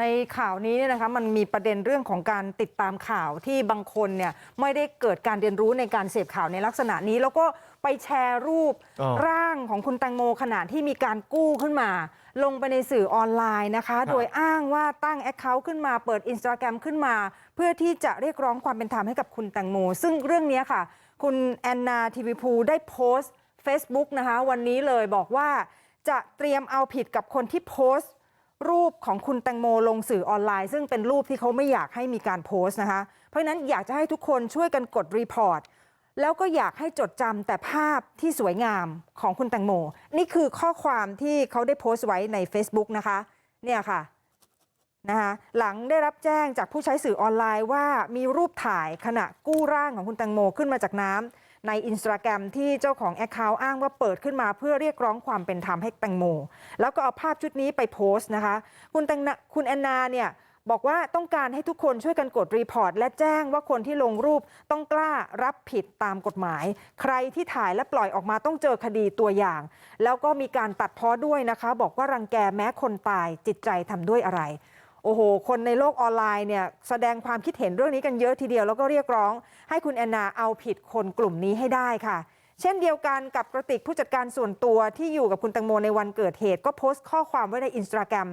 ในข่าวนี้เนี่ยนะคะมันมีประเด็นเรื่องของการติดตามข่าวที่บางคนเนี่ยไม่ได้เกิดการเรียนรู้ในการเสพข่าวในลักษณะนี้ แล้วก็ไปแชร์รูปอ๋อร่างของคุณแตงโมขณะที่มีการกู้ขึ้นมา ลงไปในสื่อออนไลน์นะคะครับโดยอ้างว่าตั้งแอคเคาท์ขึ้นมาเปิดอินสตาแกรมขึ้นมา เพื่อที่จะเรียกร้องความเป็นธรรมให้กับคุณแตงโม ซึ่งเรื่องนี้ค่ะ คุณแอนนาทีวีพูได้โพสต์ Facebook นะคะ วันนี้เลยบอกว่าจะเตรียมเอาผิดกับคนที่โพสต์ รูปของคุณแตงโมลงสื่อออนไลน์ ซึ่งเป็นรูปที่เขาไม่อยากให้มีการโพสต์นะคะ เพราะฉะนั้นอยากจะให้ทุกคนช่วยกันกดรีพอร์ตแล้วก็อยากให้จดจำแต่ภาพที่สวยงามของคุณแตงโม นี่คือข้อความที่เขาได้โพสต์ไว้ใน Facebook นะคะเนี่ยค่ะนะคะหลังได้รับแจ้งจากผู้ใช้สื่อออนไลน์ว่ามีรูปถ่ายขณะกู้ร่างของคุณแตงโมขึ้นมาจากน้ำ ในอินสตาแกรมที่เจ้าของแอคเคาท์อ้างว่าเปิดขึ้นมาเพื่อเรียกร้องความเป็นธรรมให้แตงโม แล้วก็เอาภาพชุดนี้ไปโพสต์นะคะ คุณแตงคุณแอนนาเนี่ยบอกว่าต้องการให้ทุกคนช่วยกันกดรีพอร์ต และแจ้งว่าคนที่ลงรูปต้องกล้ารับผิดตามกฎหมาย ใครที่ถ่ายและปล่อยออกมาต้องเจอคดีตัวอย่าง แล้วก็มีการตัดพ้อด้วยนะคะ บอกว่ารังแกแม้คนตายจิตใจทำด้วยอะไร โอ้โห คนในโลกออนไลน์เนี่ยแสดงความคิดเห็นเรื่องนี้กันเยอะทีเดียวแล้วก็เรียกร้อง ให้คุณแอนนาเอาผิดคนกลุ่มนี้ให้ได้ค่ะ เช่นเดียวกันกับกระติกผู้จัดการส่วนตัวที่อยู่กับคุณตังโมในวันเกิดเหตุ ก็โพสต์ข้อความไว้ในอินสตาแกรม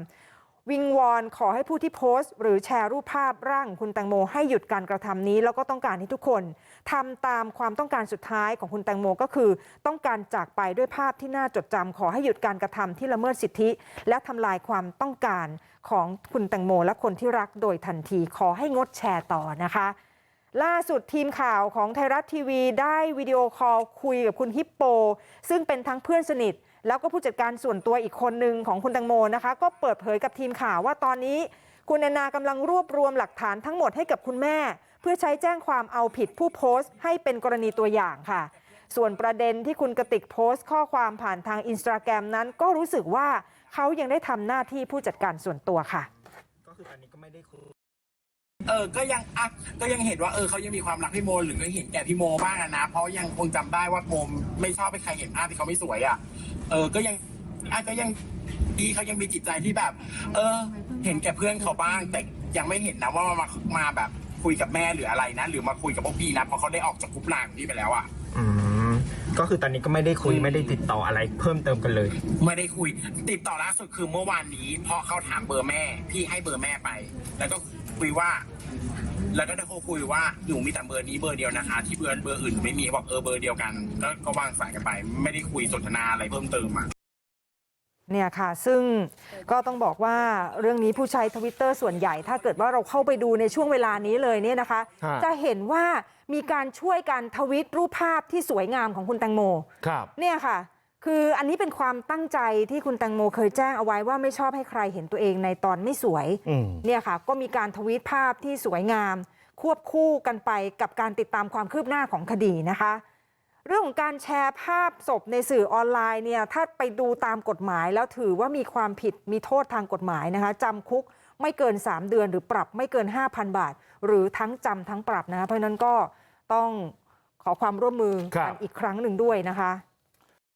วิงวอนขอให้ผู้ที่โพสต์ หรือแชร์รูปภาพร่างคุณแตงโมให้หยุดการกระทำนี้ แล้วก็ต้องการให้ทุกคนทำตามความต้องการสุดท้ายของคุณแตงโมก็คือ ต้องการจากไปด้วยภาพที่น่าจดจำขอให้หยุดการกระทำที่ละเมิดสิทธิ และทำลายความต้องการของคุณแตงโม และคนที่รักโดยทันที ขอให้งดแชร์ต่อนะคะ ล่าสุดทีมข่าวของไทยรัฐทีวี ได้วิดีโอคอลคุยกับคุณฮิปโป ซึ่งเป็นทั้งเพื่อนสนิท แล้วก็ผู้จัดการส่วนตัวอีกคนหนึ่งของคุณตังโมนะคะ ก็เปิดเผยกับทีมข่าวว่าตอนนี้ คุณแอนนากำลังรวบรวมหลักฐานทั้งหมดให้กับคุณแม่ เพื่อใช้แจ้งความเอาผิดผู้โพสต์ ให้เป็นกรณีตัวอย่างค่ะ ส่วนประเด็นที่คุณกติกโพสต์ ข้อความผ่านทางอินสตาแกรมนั้น ก็รู้สึกว่าเขายังได้ทำหน้าที่ผู้จัดการส่วนตัวค่ะ ก็คือตอนนี้ก็ไม่ได้คุย เออก็ยังอะก็ยังเห็นว่าเออเขายังมีความรักพี่โมหรือก็เห็นแก่พี่โมบ้างอะนะเพราะยังคงจำได้ว่าโมไม่ชอบให้ใครเห็นภาพที่เขาไม่สวยอะ เออก็ยังอะก็ยังดีเขายังมีจิตใจที่แบบ เออ เห็นแก่เพื่อนเขาบ้าง แต่ยังไม่เห็นนะว่ามามาแบบคุยกับแม่หรืออะไรนะหรือมาคุยกับพวกพี่นะเพราะเขาได้ออกจากกรุ๊ปไลน์ของพี่ไปแล้วอะ อืมก็คือตอนนี้ก็ไม่ได้คุยไม่ได้ติดต่ออะไรเพิ่มเติมกันเลย ไม่ได้คุย ติดต่อล่าสุดคือเมื่อวานนี้เพราะเขาถามเบอร์แม่ พี่ให้เบอร์แม่ไป แล้วก็ คุยว่า แล้วก็ได้โทรคุยว่าหนูมีแต่เบอร์นี้เบอร์เดียวนะคะ ที่เบอร์เบอร์อื่นไม่มีบอกเออเบอร์เดียวกัน ก็ก็วางสายกันไป ไม่ได้คุยสนทนาอะไรเพิ่มเติมอะ เนี่ยค่ะ ซึ่งก็ต้องบอกว่าเรื่องนี้ผู้ใช้ทวิตเตอร์ส่วนใหญ่ ถ้าเกิดว่าเราเข้าไปดูในช่วงเวลานี้เลยเนี่ยนะคะ ฮะ จะเห็นว่ามีการช่วยกันทวิตรูปภาพที่สวยงามของคุณแตงโม ครับ เนี่ยค่ะ คืออันนี้เป็นความตั้งใจที่คุณแตงโมเคยแจ้งเอาไว้ว่าไม่ชอบให้ใครเห็นตัวเองในตอนไม่สวยอืมเนี่ยค่ะ ก็มีการทวีตภาพที่สวยงาม ควบคู่กันไปกับการติดตามความคืบหน้าของคดีนะคะ เรื่องของการแชร์ภาพศพในสื่อออนไลน์เนี่ยถ้าไปดูตามกฎหมายแล้วถือว่ามีความผิดมีโทษทางกฎหมายนะคะจำคุกไม่เกิน 3 เดือนหรือปรับไม่เกิน 5,000 บาท หรือทั้งจำทั้งปรับนะคะเพราะฉะนั้นก็ต้องขอความร่วมมือครักับนอีกครั้งหนึ่งด้วยนะคะ